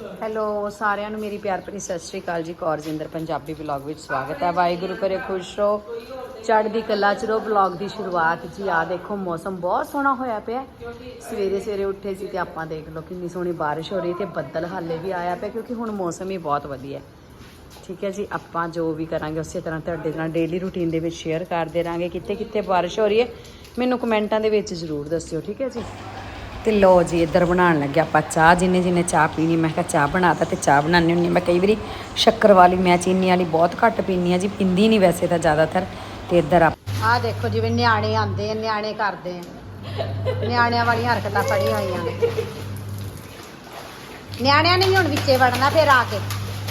Hello ਸਾਰਿਆਂ ਨੂੰ ਮੇਰੀ ਪਿਆਰ ਭਰੀ ਸਤਿ ਸ਼੍ਰੀ ਅਕਾਲ ਜੀ। ਕੌਰਜਿੰਦਰ ਪੰਜਾਬੀ ਵਲੌਗ ਵਿੱਚ ਸਵਾਗਤ ਹੈ। ਵਾਹਿਗੁਰੂ ਕਰੇ ਖੁਸ਼ ਰਹੋ। ਚੜ੍ਹਦੀ ਕਲਾ ਚ ਰਹੋ। ਵਲੌਗ ਦੀ ਸ਼ੁਰੂਆਤ ਜੀ ਆ ਦੇਖੋ, ਮੌਸਮ ਬਹੁਤ ਸੋਹਣਾ ਹੋਇਆ ਪਿਆ ਸਵੇਰੇ ਸਵੇਰੇ ਉੱਠੇ ਸੀ ਤੇ ਆਪਾਂ ਦੇਖ ਲਓ ਕਿੰਨੀ ਸੋਹਣੀ ਬਾਰਿਸ਼ ਹੋ ਰਹੀ ਤੇ ਬੱਦਲ ਹਾਲੇ ਵੀ ਆਇਆ ਪਿਆ ਕਿਉਂਕਿ ਹੁਣ ਮੌਸਮ ਹੀ ਬਹੁਤ ਵਧੀਆ ਹੈ। ਠੀਕ ਹੈ ਜੀ, ਆਪਾਂ ਜੋ ਵੀ ਕਰਾਂਗੇ, ਉਸੇ ਤਰ੍ਹਾਂ ਤੁਹਾਡੇ ਨਾਲ ਡੇਲੀ ਰੂਟੀਨ ਦੇ ਵਿੱਚ ਸ਼ੇਅਰ ਕਰਦੇ ਰਾਂਗੇ। ਕਿੱਥੇ ਕਿੱਥੇ ਬਾਰਿਸ਼ ਹੋ ਰਹੀ ਹੈ, ਮੈਨੂੰ ਕਮੈਂਟਾਂ ਦੇ ਵਿੱਚ ਜ਼ਰੂਰ ਦੱਸਿਓ। ਠੀਕ ਹੈ ਜੀ? ਤੇ ਲੋ ਜੀ ਇੱਧਰ ਬਣਾਉਣ ਲੱਗੇ ਆਪਾਂ ਚਾਹ। ਜਿੰਨੇ ਜਿੰਨੇ ਚਾਹ ਪੀਣੀ ਮੈਂ ਕਿਹਾ ਚਾਹ ਬਣਾਤਾ ਤੇ ਚਾਹ ਬਣਾਉਣੀ ਹੁੰਦੀ ਹਾਂ। ਮੈਂ ਕਈ ਵਾਰੀ ਸ਼ੱਕਰ ਵਾਲੀ ਮੈਂ ਚੀਨੀ ਵਾਲੀ ਬਹੁਤ ਘੱਟ ਪੀਂਦੀ ਆ ਜੀ ਪੀਂਦੀ ਨਹੀਂ ਵੈਸੇ ਤਾਂ ਜ਼ਿਆਦਾਤਰ। ਤੇ ਇੱਧਰ ਆ ਆਹ ਦੇਖੋ ਜਿਵੇਂ ਨਿਆਣੇ ਆਂਦੇ ਆ ਨਿਆਣੇ ਕਰਦੇ ਆ। ਨਿਆਣਿਆਂ ਵਾਲੀਆਂ ਹਰਕਤਾਂ ਫੜੀਆਂ ਹੋਈਆਂ ਨੇ। ਨਿਆਣਿਆਂ ਨੇ ਹੁਣ ਵਿੱਚੇ ਵੜਨਾ ਫਿਰ ਆ ਕੇ।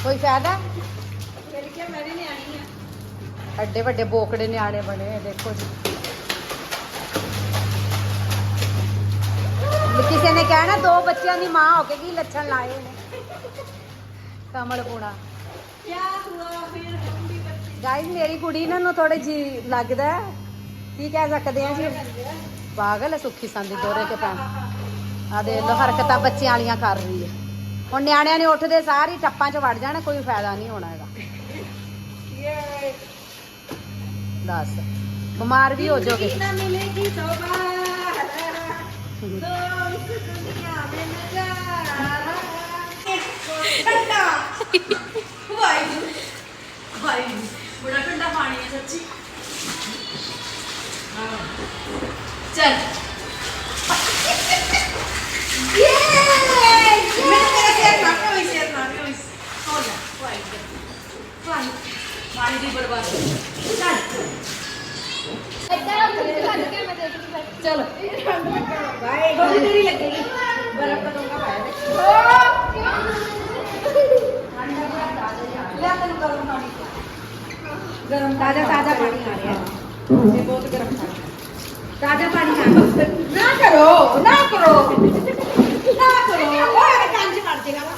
ਕੋਈ ਫਾਇਦਾ? ਐਡੇ ਵੱਡੇ ਬੋਕੜੇ ਨਿਆਣੇ ਬਣੇ ਹੋਏ, ਦੇਖੋ ਜੀ। ਕਿਸੇ ਨੇ ਕਹਿਣਾ ਦੋ ਬੱਚਿਆਂ ਦੀ ਮਾਂ ਹੋ ਕੇ ਕੀ ਲੱਛਣ ਲਾਏ ਨੇ ਕਮਲ ਪੁਣਾ ਗਾਇਸ ਮੇਰੀ ਕੁੜੀ ਨਾ ਨੂੰ ਥੋੜੇ ਜੀ ਲੱਗਦਾ ਹੈ। ਕੀ ਕਹਿ ਸਕਦੇ ਆ ਜੀ ਪਾਗਲ ਹੈ ਸੁੱਖੀ ਸੰਦੀ ਦੋਰੇ ਕੇ ਪੈਣ ਆ ਦੇ ਲੋ ਹਰਕਤਾਂ ਬੱਚਿਆਂ ਵਾਲੀਆਂ ਕਰ ਰਹੀ ਹੈ ਹੁਣ ਨਿਆਣਿਆਂ ਨੇ ਉੱਠਦੇ ਸਾਰੀ ਟੱਪਾਂ 'ਚ ਵੜ ਜਾਣਾ ਕੋਈ ਫਾਇਦਾ ਨਹੀਂ ਹੋਣਾ ਇਹਦਾ ਦੱਸ ਬਿਮਾਰ ਵੀ ਹੋ ਜਾਓਗੇ मिलेगी दोबारा ਬੜਾ ਠੰਡਾ ਪਾਣੀ ਹੈ ਸੱਚੀ ਚਲ ਪਾਣੀ ਦੀ ਬਰਬਾਦੀ चलो भाई थोड़ी देरी लगेगी बर्फ का डोंगा पाया गरम ताजा ताजा पानी आ रहा है ये बहुत गरम पानी ताजा पानी आ रहा है ना करो ना करो ना करो ओए कांजी मार देगा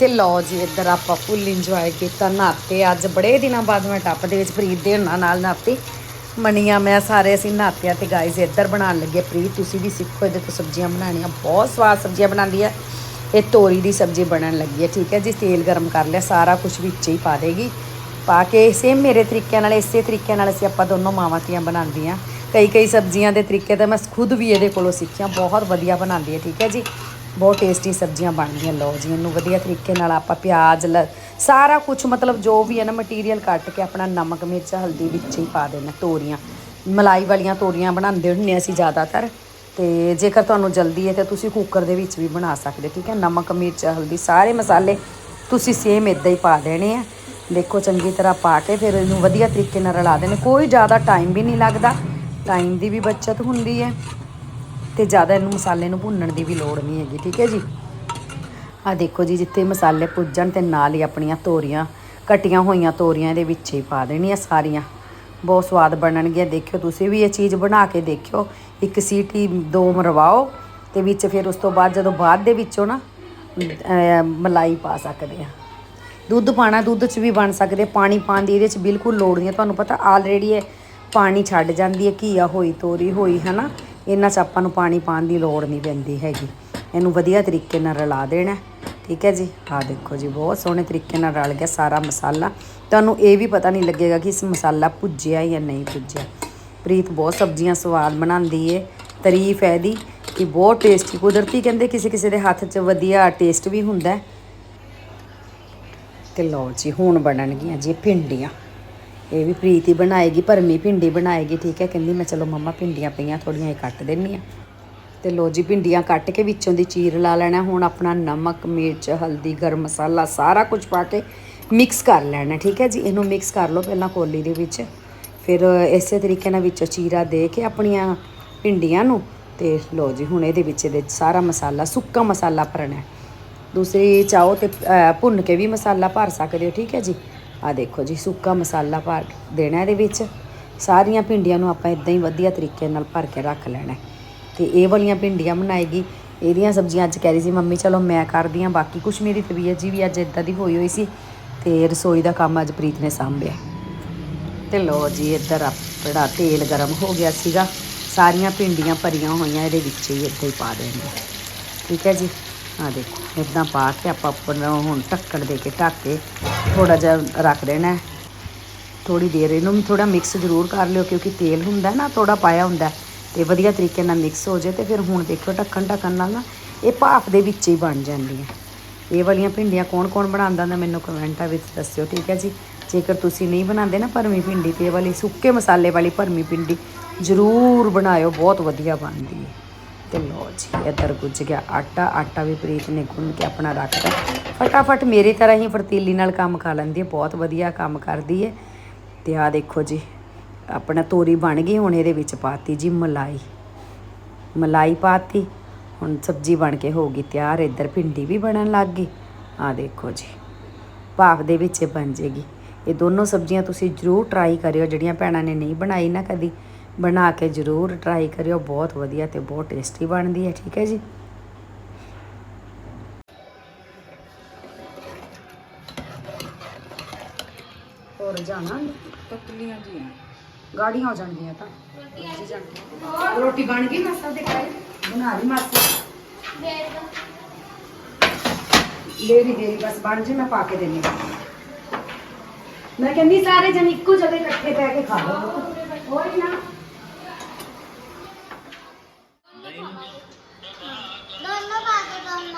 ਤੇ ਲਓ ਜੀ ਇੱਧਰ ਆਪਾਂ ਫੁੱਲ ਇੰਜੋਏ ਕੀਤਾ ਨਹਾਤੇ ਅੱਜ ਬੜੇ ਦਿਨਾਂ ਬਾਅਦ ਮੈਂ ਟੱਪ ਦੇ ਵਿੱਚ ਪ੍ਰੀਤ ਦੇ ਹੁਣਾਂ ਨਾਲ ਨਹਾਤੀ ਮਣੀਆਂ ਮੈਂ ਸਾਰੇ ਅਸੀਂ ਨਾਤਿਆਂ ਆ ਤੇ ਗਾਇਜ਼ ਇੱਧਰ ਬਣਾਉਣ ਲੱਗੇ ਪ੍ਰੀਤ। ਤੁਸੀਂ ਵੀ ਸਿੱਖੋ, ਇਹਦੇ ਤੋਂ ਸਬਜ਼ੀਆਂ ਬਣਾਉਣੀਆਂ। ਬਹੁਤ ਸਵਾਦ ਸਬਜ਼ੀਆਂ ਬਣਾਉਂਦੀ ਹੈ ਇਹ ਤੋਰੀ ਦੀ ਸਬਜ਼ੀ ਬਣਨ ਲੱਗੀ ਹੈ ਠੀਕ ਹੈ ਜੀ? ਤੇਲ ਗਰਮ ਕਰ ਲਿਆ, ਸਾਰਾ ਕੁਝ ਵਿੱਚ ਹੀ ਪਾ ਦੇਗੀ। ਪਾ ਕੇ ਸੇਮ ਮੇਰੇ ਤਰੀਕੇ ਨਾਲ, ਇਸੇ ਤਰੀਕੇ ਨਾਲ ਅਸੀਂ ਆਪਾਂ ਦੋਨੋਂ ਮਾਵਾਂ ਧੀਆਂ ਬਣਾਉਂਦੀਆਂ ਕਈ ਕਈ ਸਬਜ਼ੀਆਂ ਦੇ ਤਰੀਕੇ ਤਾਂ ਮੈਂ ਖੁਦ ਵੀ ਇਹਦੇ ਕੋਲੋਂ ਸਿੱਖਿਆ। ਬਹੁਤ ਵਧੀਆ ਬਣਾਉਂਦੀ ਹੈ ਠੀਕ ਹੈ ਜੀ? ਬਹੁਤ ਟੇਸਟੀ ਸਬਜ਼ੀਆਂ ਬਣਦੀਆਂ, ਲਓ ਜੀ, ਇਹਨੂੰ ਵਧੀਆ ਤਰੀਕੇ ਨਾਲ ਆਪਾਂ ਪਿਆਜ਼, ਲ ਸਾਰਾ ਕੁਝ ਮਤਲਬ ਜੋ ਵੀ ਹੈ ਨਾ ਮਟੀਰੀਅਲ ਕੱਟ ਕੇ ਆਪਣਾ ਨਮਕ, ਮਿਰਚ, ਹਲਦੀ ਵਿੱਚ ਹੀ ਪਾ ਦੇਣਾ, ਤੋਰੀਆਂ। ਮਲਾਈ ਵਾਲੀਆਂ ਤੋਰੀਆਂ ਬਣਾਉਂਦੇ ਹੁੰਦੇ ਅਸੀਂ ਜ਼ਿਆਦਾਤਰ। ਤੇ ਜੇਕਰ ਤੁਹਾਨੂੰ ਜਲਦੀ ਹੈ ਤਾਂ ਤੁਸੀਂ ਕੁੱਕਰ ਦੇ ਵਿੱਚ ਵੀ ਬਣਾ ਸਕਦੇ, ਠੀਕ ਹੈ? ਨਮਕ, ਮਿਰਚ, ਹਲਦੀ, ਸਾਰੇ ਮਸਾਲੇ ਤੁਸੀਂ ਸੇਮ ਇਦਾਂ ਹੀ ਪਾ ਦੇਣੇ ਆ। ਦੇਖੋ ਚੰਗੀ ਤਰ੍ਹਾਂ ਪਾ ਕੇ ਫਿਰ ਇਹਨੂੰ ਵਧੀਆ ਤਰੀਕੇ ਨਾਲ ਰਲਾ ਦੇਣੇ। ਕੋਈ ਜ਼ਿਆਦਾ ਟਾਈਮ ਵੀ ਨਹੀਂ ਲੱਗਦਾ। ਟਾਈਮ ਦੀ ਵੀ ਬਚਤ ਹੁੰਦੀ ਹੈ। ਤੇ ਜ਼ਿਆਦਾ ਇਹਨੂੰ ਮਸਾਲੇ ਨੂੰ ਭੁੰਨਣ ਦੀ ਵੀ ਲੋੜ ਨਹੀਂ ਹੈਗੀ, ਠੀਕ ਹੈ ਜੀ? ਆ ਦੇਖੋ ਜੀ, ਜਿੱਥੇ ਮਸਾਲੇ ਪੁੱਜਣ ਤੇ ਨਾਲ ਹੀ ਆਪਣੀਆਂ ਤੋਰੀਆਂ, ਕਟੀਆਂ ਹੋਈਆਂ ਤੋਰੀਆਂ ਇਹਦੇ ਵਿੱਚ ਹੀ ਪਾ ਦੇਣੀਆਂ ਸਾਰੀਆਂ। ਬਹੁਤ ਸਵਾਦ ਬਣਨਗੀਆਂ, ਦੇਖਿਓ ਤੁਸੀਂ ਵੀ ਇਹ ਚੀਜ਼ ਬਣਾ ਕੇ ਦੇਖਿਓ। ਇੱਕ ਸੀਟੀ ਦੋ ਮਰਵਾਓ ਤੇ ਵਿੱਚ ਫਿਰ ਉਸ ਤੋਂ ਬਾਅਦ ਜਦੋਂ ਬਾਅਦ ਦੇ ਵਿੱਚੋਂ ਨਾ ਮਲਾਈ ਪਾ ਸਕਦੇ ਆ। ਦੁੱਧ ਪਾਣਾ, ਦੁੱਧ 'ਚ ਵੀ ਬਣ ਸਕਦੇ ਪਾਣੀ ਪਾਉਣ ਦੀ ਇਹਦੇ 'ਚ ਬਿਲਕੁਲ ਲੋੜ ਨਹੀਂ ਹੈ ਤੁਹਾਨੂੰ ਪਤਾ ਆਲਰੇਡੀ ਇਹ ਪਾਣੀ ਛੱਡ ਜਾਂਦੀ ਹੈ, ਘੀਆ ਹੋਈ, ਤੋਰੀ ਹੋਈ ਹੈ ਨਾ ਇਹਨਾਂ 'ਚ ਆਪਾਂ ਨੂੰ ਪਾਣੀ ਪਾਉਣ ਦੀ ਲੋੜ ਨਹੀਂ ਪੈਂਦੀ ਹੈਗੀ। ਇਹਨੂੰ ਵਧੀਆ ਤਰੀਕੇ ਨਾਲ ਰਲਾ ਦੇਣਾ। ਠੀਕ ਹੈ ਜੀ? ਆਹ ਦੇਖੋ ਜੀ, ਬਹੁਤ ਸੋਹਣੇ ਤਰੀਕੇ ਨਾਲ ਰਲ ਗਿਆ ਸਾਰਾ ਮਸਾਲਾ। ਤੁਹਾਨੂੰ ਇਹ ਵੀ ਪਤਾ ਨਹੀਂ ਲੱਗੇਗਾ ਕਿ ਇਸ ਮਸਾਲਾ ਭੁੱਜਿਆ ਜਾਂ ਨਹੀਂ ਭੁੱਜਿਆ। ਪ੍ਰੀਤ ਬਹੁਤ ਸਬਜ਼ੀਆਂ ਸਵਾਦ ਬਣਾਉਂਦੀ ਏ। ਤਾਰੀਫ ਹੈ ਇਹਦੀ ਕਿ ਬਹੁਤ ਟੇਸਟੀ ਕੁਦਰਤੀ ਕਹਿੰਦੇ ਕਿਸੇ ਕਿਸੇ ਦੇ ਹੱਥ 'ਚ ਵਧੀਆ ਟੇਸਟ ਵੀ ਹੁੰਦਾ ਹੈ। ਤੇ ਲਓ ਜੀ, ਹੁਣ ਬਣਨਗੀਆਂ ਜੀ ਭਿੰਡੀਆਂ। ਇਹ ਵੀ ਪ੍ਰੀਤ ਹੀ ਬਣਾਏਗੀ, ਭਰਮੀ ਭਿੰਡੀ ਬਣਾਏਗੀ। ਠੀਕ ਹੈ, ਕਹਿੰਦੀ ਮੈਂ ਚਲੋ ਮੰਮਾ ਭਿੰਡੀਆਂ ਪਈਆਂ ਥੋੜੀਆਂ ਇਹ ਕੱਟ ਦਿੰਨੀ ਆ ਤੇ ਲੋ ਜੀ, ਭਿੰਡੀਆਂ ਕੱਟ ਕੇ ਵਿੱਚੋਂ ਦੀ ਚੀਰ ਲਾ ਲੈਣਾ, ਹੁਣ ਆਪਣਾ ਨਮਕ, ਮਿਰਚ, ਹਲਦੀ, ਗਰਮ ਮਸਾਲਾ ਸਾਰਾ ਕੁਝ ਪਾ ਕੇ ਮਿਕਸ ਕਰ ਲੈਣਾ, ਠੀਕ ਹੈ ਜੀ? ਇਹਨੂੰ ਮਿਕਸ ਕਰ ਲਓ ਪਹਿਲਾਂ ਕੋਲੀ ਦੇ ਵਿੱਚ। ਫਿਰ ਇਸੇ ਤਰੀਕੇ ਨਾਲ ਵਿੱਚੋਂ ਚੀਰਾ ਦੇ ਕੇ ਆਪਣੀਆਂ ਭਿੰਡੀਆਂ ਨੂੰ ਤੇ ਲਓ ਜੀ, ਹੁਣ ਇਹਦੇ ਵਿੱਚ ਇਹਦੇ ਸਾਰਾ ਮਸਾਲਾ, ਸੁੱਕਾ ਮਸਾਲਾ ਭਰਨਾ ਹੈ। ਦੂਸਰੀ ਚਾਹੋ ਤੇ ਭੁੰਨ ਕੇ ਵੀ ਮਸਾਲਾ ਭਰ ਸਕਦੇ ਹੋ, ਠੀਕ ਹੈ ਜੀ? ਆ ਦੇਖੋ ਜੀ, ਸੁੱਕਾ ਮਸਾਲਾ ਭਰ ਦੇਣਾ ਇਹਦੇ ਵਿੱਚ। ਸਾਰੀਆਂ ਭਿੰਡੀਆਂ ਨੂੰ ਆਪਾਂ ਇਦਾਂ ਹੀ ਵਧੀਆ ਤਰੀਕੇ ਨਾਲ ਭਰ ਕੇ ਰੱਖ ਲੈਣਾ ਤੇ ਇਹ ਵਾਲੀਆਂ ਭਿੰਡੀਆਂ ਬਣਾਏਗੀ ਇਹਦੀਆਂ ਸਬਜ਼ੀਆਂ ਅੱਜ ਕਹਿ ਰਹੀ ਸੀ, ਮੰਮੀ, ਚਲੋ ਮੈਂ ਕਰਦੀ ਹਾਂ ਬਾਕੀ ਕੁਛ ਮੇਰੀ ਤਬੀਅਤ ਜੀ ਵੀ ਅੱਜ ਇਦਾਂ ਦੀ ਹੋਈ ਹੋਈ ਸੀ ਤੇ ਰਸੋਈ ਦਾ ਕੰਮ ਅੱਜ ਪ੍ਰੀਤ ਨੇ ਸਾਂਭਿਆ। ਤੇ ਲੋ ਜੀ, ਇੱਧਰ ਆਪਣਾ ਤੇਲ ਗਰਮ ਹੋ ਗਿਆ ਸੀਗਾ। ਸਾਰੀਆਂ ਭਿੰਡੀਆਂ ਭਰੀਆਂ ਹੋਈਆਂ, ਇਹਦੇ ਵਿੱਚ ਹੀ ਇੱਦਾਂ ਹੀ ਪਾ ਦੇਣੀਆਂ। ਠੀਕ ਹੈ ਜੀ? ਆ ਦੇਖੋ, ਇਦਾਂ ਪਾ ਕੇ ਆਪਾਂ ਉੱਪਰ ਨੂੰ ਹੁਣ ਢੱਕਣ ਦੇ ਕੇ ਢੱਕ ਕੇ ਥੋੜਾ ਜਿਹਾ ਰੱਖ ਦੇਣਾ ਹੈ। ਥੋੜੀ ਦੇਰ ਇਹਨੂੰ ਵੀ ਥੋੜਾ ਮਿਕਸ ਜ਼ਰੂਰ ਕਰ ਲਿਓ, ਕਿਉਂਕਿ ਤੇਲ ਹੁੰਦਾ ਨਾ ਥੋੜਾ ਪਾਇਆ ਹੁੰਦਾ ਤੇ ਵਧੀਆ ਤਰੀਕੇ ਨਾਲ ਮਿਕਸ ਹੋ ਜਾਏ ਤੇ ਫਿਰ ਹੁਣ ਦੇਖਿਓ ਢੱਕਣ ਢੱਕਣ ਨਾਲ ਨਾ ਇਹ ਭਾਫ ਦੇ ਵਿੱਚ ਹੀ ਬਣ ਜਾਂਦੀਆਂ। ਇਹ ਵਾਲੀਆਂ ਭਿੰਡੀਆਂ ਕੌਣ ਕੌਣ ਬਣਾਉਂਦਾ ਨਾ ਮੈਨੂੰ ਕਮੈਂਟਾਂ ਵਿੱਚ ਦੱਸਿਓ, ਠੀਕ ਹੈ ਜੀ? ਜੇਕਰ ਤੁਸੀਂ ਨਹੀਂ ਬਣਾਉਂਦੇ ਨਾ ਭਰਵੀਂ ਭਿੰਡੀ ਤੇ ਇਹ ਵਾਲੀ ਸੁੱਕੇ ਮਸਾਲੇ ਵਾਲੀ ਭਰਮੀ ਭਿੰਡੀ ਜ਼ਰੂਰ ਬਣਾਇਓ, ਬਹੁਤ ਵਧੀਆ ਬਣਦੀ ਹੈ। ਤੇ ਲਓ ਜੀ, ਇੱਧਰ ਗੁੱਝ ਗਿਆ ਆਟਾ। ਆਟਾ ਵੀ ਪ੍ਰੀਤ ਨੇ ਗੁੰਨ ਕੇ ਆਪਣਾ ਰੱਖਤਾ। ਫਟਾਫਟ ਮੇਰੀ ਤਰ੍ਹਾਂ ਹੀ ਫਰਤੀਲੀ ਨਾਲ ਕੰਮ ਖਾ ਲੈਂਦੀ ਹੈ, ਬਹੁਤ ਵਧੀਆ ਕੰਮ ਕਰਦੀ ਹੈ। ਤੇ ਆ ਦੇਖੋ ਜੀ ਆਪਣਾ ਤੋਰੀ ਬਣ ਗਈ, ਹੁਣ ਇਹਦੇ ਵਿੱਚ ਪਾਤੀ ਜੀ ਮਲਾਈ। ਮਲਾਈ ਪਾਤੀ, ਹੁਣ ਸਬਜ਼ੀ ਬਣ ਕੇ ਹੋ ਗਈ ਤਿਆਰ, ਇੱਧਰ ਭਿੰਡੀ ਵੀ ਬਣਨ ਲੱਗ ਗਈ। ਆ ਦੇਖੋ ਜੀ, ਭਾਫ ਦੇ ਵਿੱਚ ਬਣ ਜੇਗੀ। ਇਹ ਦੋਨੋਂ ਸਬਜ਼ੀਆਂ ਤੁਸੀਂ ਜ਼ਰੂਰ ਟਰਾਈ ਕਰਿਓ, ਜਿਹੜੀਆਂ ਭੈਣਾਂ ਨੇ ਨਹੀਂ ਬਣਾਈ ਨਾ ਕਦੀ। ਬਣਾ ਕੇ ਜ਼ਰੂਰ ਟਰਾਈ ਕਰਿਓ, ਬਹੁਤ ਵਧੀਆ ਤੇ ਬਹੁਤ ਟੇਸਟੀ ਬਣਦੀ ਹੈ, ਠੀਕ ਹੈ ਜੀ? ਹੋਰ ਜਾਣਾ? ਪਤਲੀਆਂ ਜੀਆਂ। ਗਾੜੀਆਂ ਹੋ ਜਾਣਗੀਆਂ ਤਾਂ ਰੋਟੀ ਬਣ ਗਈ ਮਾਸਾ ਦੇ ਕਾਏ ਬਣਾ ਲਈ ਮਾਸੀ ਦੇਰੀ ਦੇਰੀ ਬਸ ਬਣ ਜੇ ਮੈਂ ਪਾ ਕੇ ਦੇਣੀ ਮੈਂ ਕਹਿੰਦੀ ਸਾਰੇ ਜਣ ਇੱਕੋ ਜਗ੍ਹਾ ਇਕੱਠੇ ਬਹਿ ਕੇ ਖਾ ਲਓ ਹੋਈ ਨਾ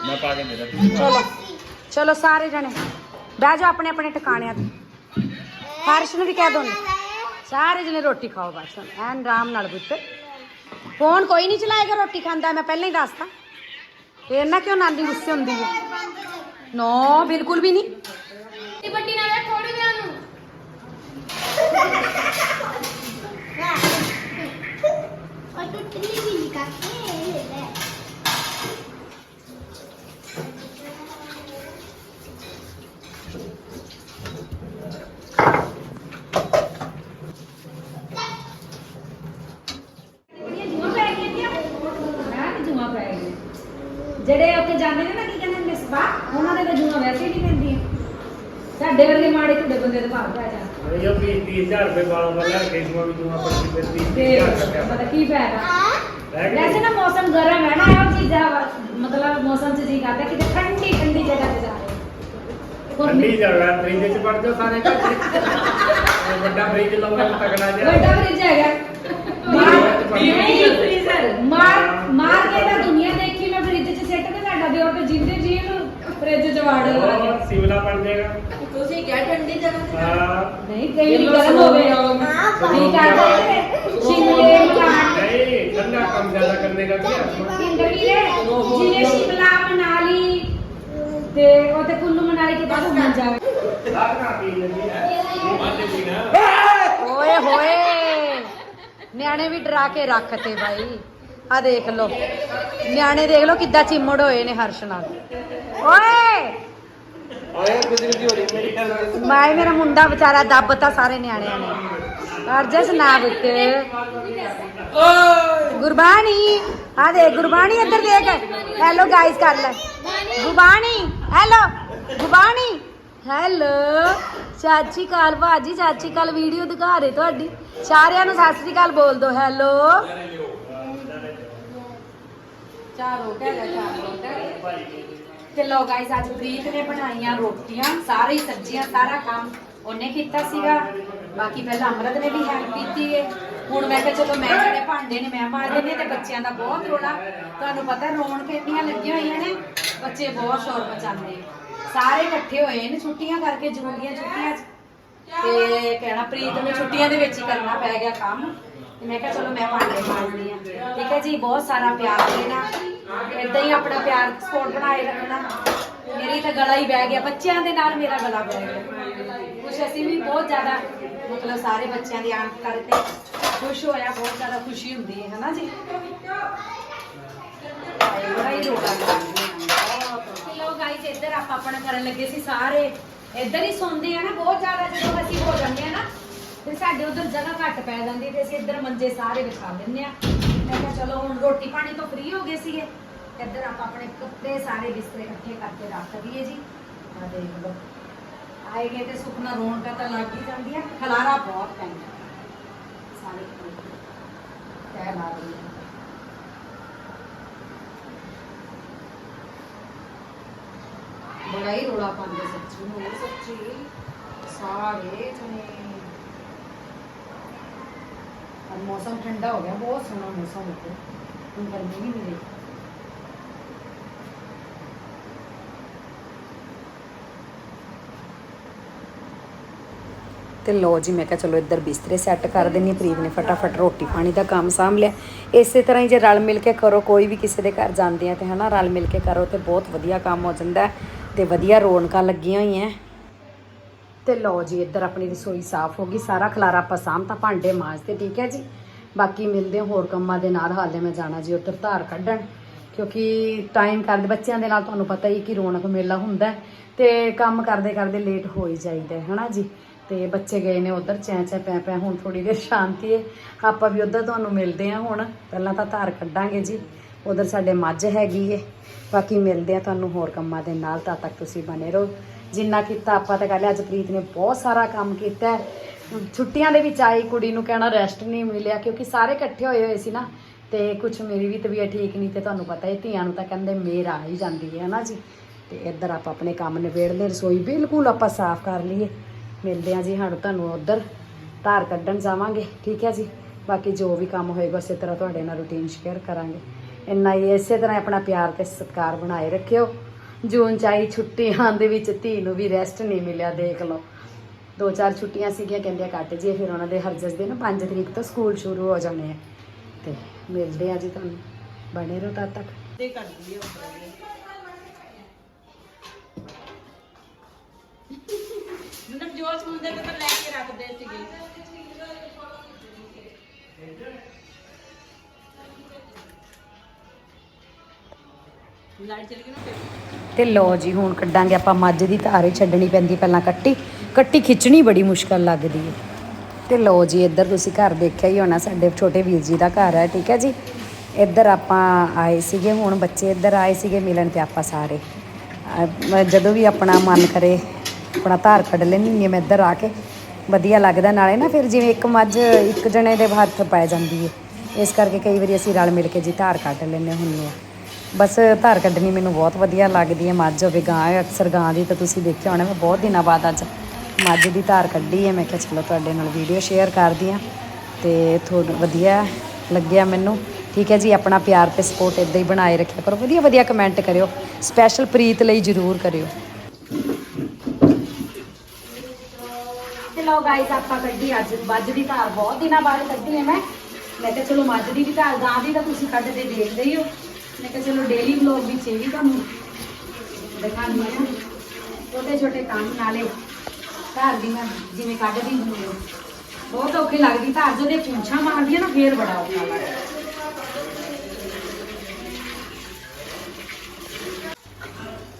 ਮੈਂ ਪਾ ਕੇ ਦੇ ਦਾਂ ਚਲੋ ਚਲੋ ਸਾਰੇ ਜਣੇ ਬਹਿ ਜਾਓ ਆਪਣੇ ਆਪਣੇ ਟਿਕਾਣਿਆਂ ਤੇ ਹਰਸ਼ ਨੂੰ ਵੀ ਕਹਿ ਦੋ ਸਾਰੇ ਜਣੇ ਰੋਟੀ ਖਾਓ ਬਸ। ਐਨ ਆਰਾਮ ਨਾਲ ਪੁੱਤ। ਫੋਨ ਕੋਈ ਨਹੀਂ ਚਲਾਏਗਾ ਰੋਟੀ ਖਾਂਦਾ ਮੈਂ ਪਹਿਲਾਂ ਹੀ ਦੱਸਤਾ। ਫੇਰ ਨਾ ਕਿਉਂ ਨਾਨੀ ਗੁੱਸੇ ਹੁੰਦੀ ਹੈ? ਨੋ, ਬਿਲਕੁਲ ਵੀ ਨਹੀਂ। ਸਪਾ ਉਹਨਾਂ ਦੇ ਤਾਂ ਜੂਆਂ ਵੈਸੇ ਨਹੀਂ ਪੈਂਦੀਆਂ। ਸਾਡੇ ਵਰਗੇ ਮਾੜੇ ਢੁੱਡੇ ਬੰਦੇ ਦੇ ਭਾਗ ਪੈ ਜਾਣ। ਇਹ ਵੀ 30000 ਰੁਪਏ ਵਾਲਾ ਵਾਲਾ ਕੇ ਜੂਆ ਵੀ ਜੂਆ ਪਰ ਫਿਰ ਤੇ 30000 ਰੁਪਏ ਪਤਾ ਕੀ ਫਾਇਦਾ? ਵੈਸੇ ਨਾ ਮੌਸਮ ਗਰਮ ਹੈ ਨਾ ਇਹ ਚੀਜ਼ਾਂ ਵਾ- ਮਤਲਬ ਮੌਸਮ 'ਚ ਜੀ ਕਰਦਾ ਕਿ ਠੰਡੀ ਠੰਡੀ ਜਗ੍ਹਾ ਤੇ ਜਾ ਰਹੇ ਠੰਡੀ ਜਗ੍ਹਾ ਫ੍ਰਿਜ ਚ ਵੜ ਜਾਓ ਸਾਰੇ ਘਰ ਵੱਡਾ ਫ੍ਰਿਜ ਲਾਉਣਾ ਤਕੜਾ ਜਿਹਾ। ਵੱਡਾ ਫ੍ਰਿਜ ਹੈਗਾ। ਮਾਰ ਨਹੀਂ ਫ੍ਰੀਜ਼ਰ ਮਾਰ ਮਾਰ ਕੇ ਤਾਂ ਦੁਨੀਆ ਦੇਖੀ ਮੈਂ ਫ੍ਰਿਜ 'ਚ ਸਿੱਟ ਕੇ ਸਾਡਾ ਦਿਓ ਤੇ ਜਿੰਦੇ ਜੀ ਨੂੰ ਫ੍ਰਿਜ 'ਚ ਵਾੜ ਲਾ ਉਹ ਸਿਵਲਾ ਬਣ ਜਾਏਗਾ। ਤੁਸੀਂ ਕਿਹਾ ਠੰਡੀ ਜਗ੍ਹਾ ਤੇ ਹਾਂ। ਨਹੀਂ ਕਈ ਵਾਰੀ ਗਰਮ ਹੋਵੇ। ਨਹੀਂ ਕਰਦਾ ਇਹ ਸ਼ਿਮਲੇ ਮਨਾਲੀ ਨਹੀਂ ਠੰਡਾ ਕੰਮ ਜ਼ਿਆਦਾ ਕਰਨੇ ਦਾ ਕੀ ਹੈ ਇੰਦਰ ਵੀਰੇ ਜਿਵੇਂ ਸ਼ਿਮਲਾ ਮਨਾਲੀ ਤੇ ਉਹ ਤੇ ਕੁੱਲੂ ਮਨਾਲੀ ਕੇ ਬਾਅਦ ਘੁੰਮਣ ਜਾਵੇ? ਲਾਕਾ ਪੀ ਲੈਂਦੀ ਹੈ ਇਹ ਬਾਤੇ ਪੀਣਾ ਓਏ ਹੋਏ। ਨਿਆਣੇ ਵੀ ਡਰਾ ਕੇ ਰੱਖਤੇ ਬਾਈ। ਆ ਦੇਖ ਲੋ ਨਿਆਣੇ ਦੇਖ ਲੋ ਕਿੱਦਾਂ ਚਿੰਮੜ ਹੋਏ ਨੇ ਹਰਸ਼ ਨਾਲ। ਓਏ! ਆਏ ਗੁਜਰੀ ਦੀ ਹੋ ਰਹੀ ਮੇਰੀ ਗੱਲ ਮਾਏ, ਮੇਰਾ ਮੁੰਡਾ ਵਿਚਾਰਾ ਦੱਬਤਾ ਸਾਰੇ ਨਿਆਣਿਆਂ ਨੇ। ਅਰਜਸ ਨਾ ਬੁੱਤੇ ਗੁਰਬਾਣੀ, ਆ ਦੇ ਗੁਰਬਾਣੀ ਇੱਧਰ ਦੇਖ। ਹੈਲੋ ਗਾਇਸ ਕਰ ਲੈ। ਗੁਰਬਾਣੀ ਹੈਲੋ ਗੁਰਬਾਣੀ। ਹੈਲੋ ਚਾਚੀ ਕਾਲ ਭਾਜੀ ਚਾਚੀ ਕਾਲ ਵੀਡੀਓ ਦਿਖਾ ਰਹੇ ਤੁਹਾਡੀ। ਸਾਰਿਆਂ ਨੂੰ ਸਤਿ ਸ੍ਰੀ ਅਕਾਲ ਬੋਲ ਦੋ। ਹੈਲੋ ਚਾਰ ਹੋ ਗਿਆ ਚਾਰ ਹੋ ਗਿਆ ਤੇ ਲੋ ਗਾਇਸ ਅੱਜ ਪ੍ਰੀਤ ਨੇ ਬਣਾਈਆਂ ਰੋਟੀਆਂ, ਸਾਰੀ ਸਬਜ਼ੀਆਂ, ਸਾਰਾ ਕੰਮ ਉਹਨੇ ਕੀਤਾ ਸੀਗਾ। ਬਾਕੀ ਪਹਿਲਾਂ ਅਮਰਤ ਨੇ ਵੀ ਹੈਲਪ ਕੀਤੀ ਹੈ ਹੁਣ ਮੈਂ ਕਿਹਾ ਚਲੋ ਮੈਂ ਜਿਹੜੇ ਭਾਂਡੇ ਨੇ ਮੈਂ ਮਾਰ ਦਿੰਦੀ ਤੇ ਬੱਚਿਆਂ ਦਾ ਬਹੁਤ ਰੋਲਾ। ਤੁਹਾਨੂੰ ਪਤਾ ਰੌਣਕ ਇੰਨੀਆਂ ਲੱਗੀਆਂ ਹੋਈਆਂ ਨੇ, ਬੱਚੇ ਬਹੁਤ ਸ਼ੋਰ ਮਚਾਉਂਦੇ ਸਾਰੇ ਇਕੱਠੇ ਹੋਏ ਨੇ ਛੁੱਟੀਆਂ ਕਰਕੇ, ਜ਼ਰੂਰੀਆਂ ਛੁੱਟੀਆਂ 'ਚ। ਤੇ ਕਹਿਣਾ ਪ੍ਰੀਤ ਨੂੰ ਛੁੱਟੀਆਂ ਦੇ ਵਿੱਚ ਹੀ ਕਰਨਾ ਪੈ ਗਿਆ ਕੰਮ। ਤੇ ਮੈਂ ਕਿਹਾ ਚਲੋ ਮੈਂ ਭਾਂਡੇ ਮਾਰਦੀ ਠੀਕ ਹੈ ਜੀ, ਬਹੁਤ ਸਾਰਾ ਪਿਆਰ ਦੇਣਾ। ਇਦਾਂ ਹੀ ਆਪਣਾ ਪਿਆਰ ਸਪੋਰਟ ਬਣਾਏ ਰੱਖਣਾ। ਮੇਰੀ ਤਾਂ ਗਲਾ ਹੀ ਬਹਿ ਗਿਆ। ਬੱਚਿਆਂ ਦੇ ਨਾਲ ਮੇਰਾ ਗਲਾ ਬਹਿ ਗਿਆ। ਕੁਛ ਅਸੀਂ ਵੀ ਬਹੁਤ ਜ਼ਿਆਦਾ, ਮਤਲਬ ਸਾਰੇ ਬੱਚਿਆਂ ਦੀ ਆਂਟ ਕਰਕੇ ਖੁਸ਼ ਹੋਇਆ, ਬਹੁਤ ਜ਼ਿਆਦਾ ਖੁਸ਼ੀ ਹੁੰਦੀ ਹੈ, ਹਨਾ ਜੀ? ਬੜਾ ਹੀ ਲੋ ਗਾਈਸ ਇੱਧਰ ਆਪਾਂ ਆਪਣਾ ਕਰਨ ਲੱਗੇ ਸੀ ਸਾਰੇ। ਇੱਧਰ ਹੀ ਸੌਂਦੇ ਆ ਨਾ, ਬਹੁਤ ਜ਼ਿਆਦਾ ਜਦੋਂ ਅਸੀਂ ਹੋ ਜਾਂਦੇ ਆ ਨਾ ਤੇ ਸਾਡੇ ਉਧਰ ਜਗ੍ਹਾ ਘੱਟ ਪੈ ਜਾਂਦੀ ਤੇ ਅਸੀਂ ਇੱਧਰ ਮੰਜੇ ਸਾਰੇ ਵਿਛਾ ਦਿੰਦੇ ਆ। ਮੈਂ ਕਿਹਾ ਚਲੋ ਹੁਣ ਰੋਟੀ ਪਾਣੀ ਤੋਂ ਫ੍ਰੀ ਹੋ ਗਏ ਸੀਗੇ। ਇੱਧਰ ਆਪਾਂ ਆਪਣੇ ਕੱਪੜੇ ਸਾਰੇ ਬਿਸਤਰੇ ਇਕੱਠੇ ਕਰਕੇ ਰੱਖ ਦਈਏ ਜੀ। ਆ ਦੇਖ ਲਓ। ਆਏ ਗਏ ਤੇ ਸੁਪਨਾ ਰੌਣਕਾਂ ਤਾਂ ਲੱਗ ਹੀ ਜਾਂਦੀਆਂ। ਖਲਾਰਾ ਬਹੁਤ ਪੈਂਦਾ। ਸਾਰੇ ਤੈ ਲਾ ਰਹੀ ਬੜਾ ਹੀ ਰੋਲਾ ਪਾਉਂਦੇ ਸੱਚੀ। ਹੋਰ ਸੱਚੀ ਸਾਰੇ ਜਣੇ। ਅੱਜ ਮੌਸਮ ਠੰਡਾ ਹੋ ਗਿਆ, ਬਹੁਤ ਸੋਹਣਾ ਮੌਸਮ ਹੋ ਗਿਆ ਹੁਣ ਗਰਮੀ ਵੀ ਨਹੀਂ ਰਹੀ। ਤੇ ਲੋ ਜੀ, ਮੈਂ ਕਿਹਾ ਚਲੋ ਇੱਧਰ ਬਿਸਤਰੇ ਸੈੱਟ ਕਰ ਦਿੰਨੀ ਹਾਂ। ਪ੍ਰੀਤ ਨੇ ਫਟਾਫਟ ਰੋਟੀ ਪਾਣੀ ਦਾ ਕੰਮ ਸਾਂਭ ਲਿਆ। ਇਸੇ ਤਰ੍ਹਾਂ ਹੀ ਜੇ ਰਲ ਮਿਲ ਕੇ ਕਰੋ, ਕੋਈ ਵੀ ਕਿਸੇ ਦੇ ਘਰ ਜਾਂਦੇ ਆ ਤੇ ਹਨਾ, ਰਲ ਮਿਲ ਕੇ ਕਰੋ ਤੇ ਬਹੁਤ ਵਧੀਆ ਕੰਮ ਹੋ ਜਾਂਦਾ ਤੇ ਵਧੀਆ ਰੌਣਕਾਂ ਲੱਗੀਆਂ ਹੋਈਆਂ। ਤੇ ਲਓ ਜੀ, ਇੱਧਰ ਆਪਣੀ ਰਸੋਈ ਸਾਫ਼ ਹੋ ਗਈ। ਸਾਰਾ ਖਲਾਰਾ ਆਪਾਂ ਸਾਂਭਤਾ, ਭਾਂਡੇ ਮਾਂਜਤੇ ਠੀਕ ਹੈ ਜੀ? ਬਾਕੀ ਮਿਲਦੇ ਹੋਰ ਕੰਮਾਂ ਦੇ ਨਾਲ, ਹਾਲੇ ਮੈਂ ਜਾਣਾ ਜੀ ਉੱਧਰ ਧਾਰ ਕੱਢਣ। ਕਿਉਂਕਿ ਟਾਈਮ ਕਰਦੇ, ਬੱਚਿਆਂ ਦੇ ਨਾਲ ਤੁਹਾਨੂੰ ਪਤਾ ਹੀ ਕਿ ਰੌਣਕ ਮੇਲਾ ਹੁੰਦਾ ਹੈ ਤੇ ਕੰਮ ਕਰਦੇ ਕਰਦੇ ਲੇਟ ਹੋ ਹੀ ਜਾਈਦਾ ਹੈ, ਹਨਾ ਜੀ? ਤੇ ਬੱਚੇ ਗਏ ਨੇ ਉਧਰ, ਚੈਂ ਚੈਂ, ਪੈ ਪੈ, ਹੁਣ ਥੋੜੀ ਦੇਰ ਸ਼ਾਂਤੀ ਹੈ। ਆਪਾਂ ਵੀ ਉਧਰ ਤੁਹਾਨੂੰ ਮਿਲਦੇ ਹਾਂ ਹੁਣ। ਪਹਿਲਾਂ ਤਾਂ ਧਾਰ ਕੱਢਾਂਗੇ ਜੀ। ਉਧਰ ਸਾਡੇ ਮੱਝ ਹੈਗੀ ਏ ਬਾਕੀ ਮਿਲਦੇ ਆ ਤੁਹਾਨੂੰ ਹੋਰ ਕੰਮਾਂ ਦੇ ਨਾਲ, ਤਦ ਤੱਕ ਤੁਸੀਂ ਬਨੇ ਰਹੋ। ਜਿੰਨਾ ਕੀਤਾ ਆਪਾਂ ਤਾਂ ਕਰ ਲਿਆ ਅੱਜ ਪ੍ਰੀਤ ਨੇ ਬਹੁਤ ਸਾਰਾ ਕੰਮ ਕੀਤਾ ਛੁੱਟੀਆਂ ਦੇ ਵਿੱਚ ਆਈ ਕੁੜੀ ਨੂੰ ਕਹਿਣਾ ਰੈਸਟ ਨਹੀਂ ਮਿਲਿਆ, ਕਿਉਂਕਿ ਸਾਰੇ ਇਕੱਠੇ ਹੋਏ ਹੋਏ ਸੀ ਨਾ, ਤੇ ਕੁਝ ਮੇਰੀ ਵੀ ਤਬੀਅਤ ਠੀਕ ਨਹੀਂ ਤੇ ਤੁਹਾਨੂੰ ਪਤਾ ਹੈ ਧੀਆਂ ਨੂੰ ਤਾਂ ਕਹਿੰਦੇ ਮੇਰ ਆ ਹੀ ਜਾਂਦੀ ਹੈ ਨਾ ਜੀ। ਤੇ ਇੱਧਰ ਆਪਾਂ ਆਪਣੇ ਕੰਮ ਨਿਬੇੜਦੇ ਰਸੋਈ ਬਿਲਕੁਲ ਆਪਾਂ ਸਾਫ਼ ਕਰ ਲਈਏ। ਮਿਲਦੇ ਆ ਜੀ ਹੁਣ ਤੁਹਾਨੂੰ ਉੱਧਰ, ਧਾਰ ਕੱਢਣ ਜਾਵਾਂਗੇ, ਠੀਕ ਹੈ ਜੀ? ਬਾਕੀ ਜੋ ਵੀ ਕੰਮ ਹੋਏਗਾ ਉਸੇ ਤਰ੍ਹਾਂ ਤੁਹਾਡੇ ਨਾਲ ਰੁਟੀਨ ਸ਼ੇਅਰ ਕਰਾਂਗੇ। ਇੰਨਾ ਹੀ, ਇਸੇ ਤਰ੍ਹਾਂ ਆਪਣਾ ਪਿਆਰ ਤੇ ਸਤਿਕਾਰ ਬਣਾਏ ਰੱਖਿਓ। ਜੂਨ ਚਾਈ ਛੁੱਟੀਆਂ ਦੇ ਵਿੱਚ ਧੀ ਨੂੰ ਵੀ ਰੈਸਟ ਨਹੀਂ ਮਿਲਿਆ, ਦੇਖ ਲਓ। ਦੋ ਚਾਰ ਛੁੱਟੀਆਂ ਸੀਗੀਆਂ, ਕਹਿੰਦੇ ਕੱਟ ਜੀ, ਫਿਰ ਉਹਨਾਂ ਦੇ ਹਰਜਸ ਦੇ ਨਾ 5 ਤਰੀਕ ਤੋਂ ਸਕੂਲ ਸ਼ੁਰੂ ਹੋ ਜਾਣੇ ਆ। ਤੇ ਮਿਲਦੇ ਆ ਜੀ ਤੁਹਾਨੂੰ। ਬਣੇ ਰਹੋ ਤਦ ਤੱਕ। ਨਵਜੋਤ ਮੁੰਡੇ ਨੂੰ ਤਾਂ ਲੈ ਕੇ ਰੱਖਦੇ ਸੀਗੇ। ਲਾਈਟ ਚਲੀ ਗਈ ਨਾ ਤੇ ਲੋ ਜੀ, ਹੁਣ ਕੱਢਾਂਗੇ ਆਪਾਂ ਮੱਝ ਦੀ ਧਾਰੇ ਛੱਡਣੀ ਪੈਂਦੀ ਪਹਿਲਾਂ ਕੱਟੀ। ਕੱਟੀ ਖਿੱਚਣੀ ਬੜੀ ਮੁਸ਼ਕਲ ਲੱਗਦੀ ਹੈ ਤੇ ਲੋ ਜੀ, ਇੱਧਰ ਤੁਸੀਂ ਘਰ ਦੇਖਿਆ ਹੀ ਹੋਣਾ, ਸਾਡੇ ਛੋਟੇ ਵੀਰ ਜੀ ਦਾ ਘਰ ਹੈ, ਠੀਕ ਹੈ ਜੀ? ਇੱਧਰ ਆਪਾਂ ਆਏ ਸੀਗੇ, ਹੁਣ ਬੱਚੇ ਇੱਧਰ ਆਏ ਸੀਗੇ ਮਿਲਣ ਤੇ ਆਪਾਂ ਸਾਰੇ। ਜਦੋਂ ਵੀ ਆਪਣਾ ਮਨ ਕਰੇ, ਆਪਣਾ ਧਾਰ ਕੱਢ ਲੈਂਦੀ ਹੁੰਦੀ ਹਾਂ ਮੈਂ ਇੱਧਰ ਆ ਕੇ। ਵਧੀਆ ਲੱਗਦਾ, ਨਾਲੇ ਨਾ ਫਿਰ ਜਿਵੇਂ ਇੱਕ ਮੱਝ ਇੱਕ ਜਣੇ ਦੇ ਹੱਥ ਪੈ ਜਾਂਦੀ ਹੈ ਇਸ ਕਰਕੇ ਕਈ ਵਾਰੀ ਅਸੀਂ ਰਲ ਮਿਲ ਕੇ ਜੀ ਧਾਰ ਕੱਢ ਲੈਂਦੇ ਹੁੰਦੇ ਹਾਂ। ਬਸ ਧਾਰ ਕੱਢਣੀ ਮੈਨੂੰ ਬਹੁਤ ਵਧੀਆ ਲੱਗਦੀ ਹੈ, ਮੱਝ ਹੋਵੇ, ਗਾਂ ਹੈ ਅਕਸਰ ਗਾਂ ਦੀ ਤਾਂ ਤੁਸੀਂ ਦੇਖਿਆ ਹੋਣਾ, ਮੈਂ ਬਹੁਤ ਦਿਨਾਂ ਬਾਅਦ ਅੱਜ ਮੱਝ ਦੀ ਧਾਰ ਕੱਢੀ ਹੈ। ਮੈਂ ਕਿਹਾ ਚਲੋ ਤੁਹਾਡੇ ਨਾਲ ਵੀਡੀਓ ਸ਼ੇਅਰ ਕਰਦੀ ਹਾਂ ਤੇ ਤੁਹਾਨੂੰ ਵਧੀਆ ਲੱਗਿਆ ਮੈਨੂੰ। ਠੀਕ ਹੈ ਜੀ, ਆਪਣਾ ਪਿਆਰ ਤੇ ਸਪੋਰਟ ਇਦਾਂ ਹੀ ਬਣਾਏ ਰੱਖਿਆ ਕਰੋ ਵਧੀਆ ਵਧੀਆ ਕਮੈਂਟ ਕਰਿਓ ਸਪੈਸ਼ਲ ਪ੍ਰੀਤ ਲਈ ਜ਼ਰੂਰ ਕਰਿਓ। ਤੇ ਲਓ ਗਾਇਸ ਆਪਾਂ ਕੱਢੀ ਅੱਜ ਮੱਝ ਦੀ ਧਾਰ, ਬਹੁਤ ਦਿਨਾਂ ਬਾਅਦ ਕੱਢੀ ਹੈ ਮੈਂ। ਮੈਂ ਕਿਹਾ ਚਲੋ ਮੱਝ ਦੀ ਵੀ ਧਾਰ, ਗਾਂ ਦੀ ਤਾਂ ਤੁਸੀਂ ਕੱਢਦੇ ਦੇਖਦੇ ਹੀ ਹੋ ਮੈਂ ਕਿਹਾ ਚਲੋ ਡੇਲੀ ਵਲੌਗ ਵਿੱਚ ਇਹ ਵੀ ਤੁਹਾਨੂੰ ਦਿਖਾਉਂਦੀ ਹਾਂ। ਛੋਟੇ ਛੋਟੇ ਕੰਮ ਨਾਲੇ ਧਾਰ ਦੀ ਮੈਂ ਜਿਵੇਂ ਕੱਢਦੀ ਹੁੰਦੀ ਹਾਂ। ਬਹੁਤ ਔਖੀ ਲੱਗਦੀ ਧਾਰ ਜਦੋਂ ਇਹ ਪੁੰਛਾਂ ਮਾਰਦੀ ਨਾ, ਫੇਰ ਬੜਾ ਔਖਾ ਲੱਗਦਾ।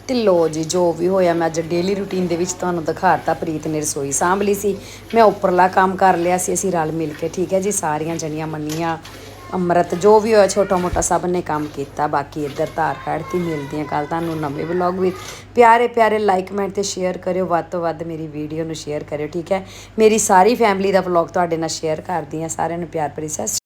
ਤੇ ਲੋ ਜੀ, ਜੋ ਵੀ ਹੋਇਆ, ਮੈਂ ਅੱਜ ਡੇਲੀ ਰੂਟੀਨ ਦੇ ਵਿੱਚ ਤੁਹਾਨੂੰ ਦਿਖਾਤਾ, ਪ੍ਰੀਤ ਨੇ ਰਸੋਈ ਸਾਂਭ ਲਈ ਸੀ। ਮੈਂ ਉੱਪਰਲਾ ਕੰਮ ਕਰ ਲਿਆ ਸੀ, ਅਸੀਂ ਰਲ ਮਿਲ ਕੇ, ਠੀਕ ਹੈ ਜੀ, ਸਾਰੀਆਂ ਜਣੀਆਂ ਮੰਨੀਆਂ। ਅੰਮ੍ਰਿਤ, ਜੋ ਵੀ ਹੋਇਆ ਛੋਟਾ ਮੋਟਾ ਸਭ ਨੇ ਕੰਮ ਕੀਤਾ। ਬਾਕੀ ਇੱਧਰ ਧਾਰ ਕੱਢਤੀ ਮਿਲਦੀ ਹਾਂ ਕੱਲ ਤੁਹਾਨੂੰ ਨਵੇਂ ਵਲੌਗ ਵਿੱਚ। ਪਿਆਰੇ ਪਿਆਰੇ ਲਾਈਕ ਕਮੈਂਟ ਤੇ ਸ਼ੇਅਰ ਕਰਿਓ। ਵੱਧ ਤੋਂ ਵੱਧ ਮੇਰੀ ਵੀਡੀਓ ਨੂੰ ਸ਼ੇਅਰ ਕਰਿਓ, ਠੀਕ ਹੈ? ਮੇਰੀ ਸਾਰੀ ਫੈਮਿਲੀ ਦਾ ਵਲੌਗ ਤੁਹਾਡੇ ਨਾਲ ਸ਼ੇਅਰ ਕਰਦੀ ਹਾਂ। ਸਾਰਿਆਂ ਨੂੰ ਪਿਆਰ ਭਰੀ ਸਤਿ ਸ਼੍ਰੀ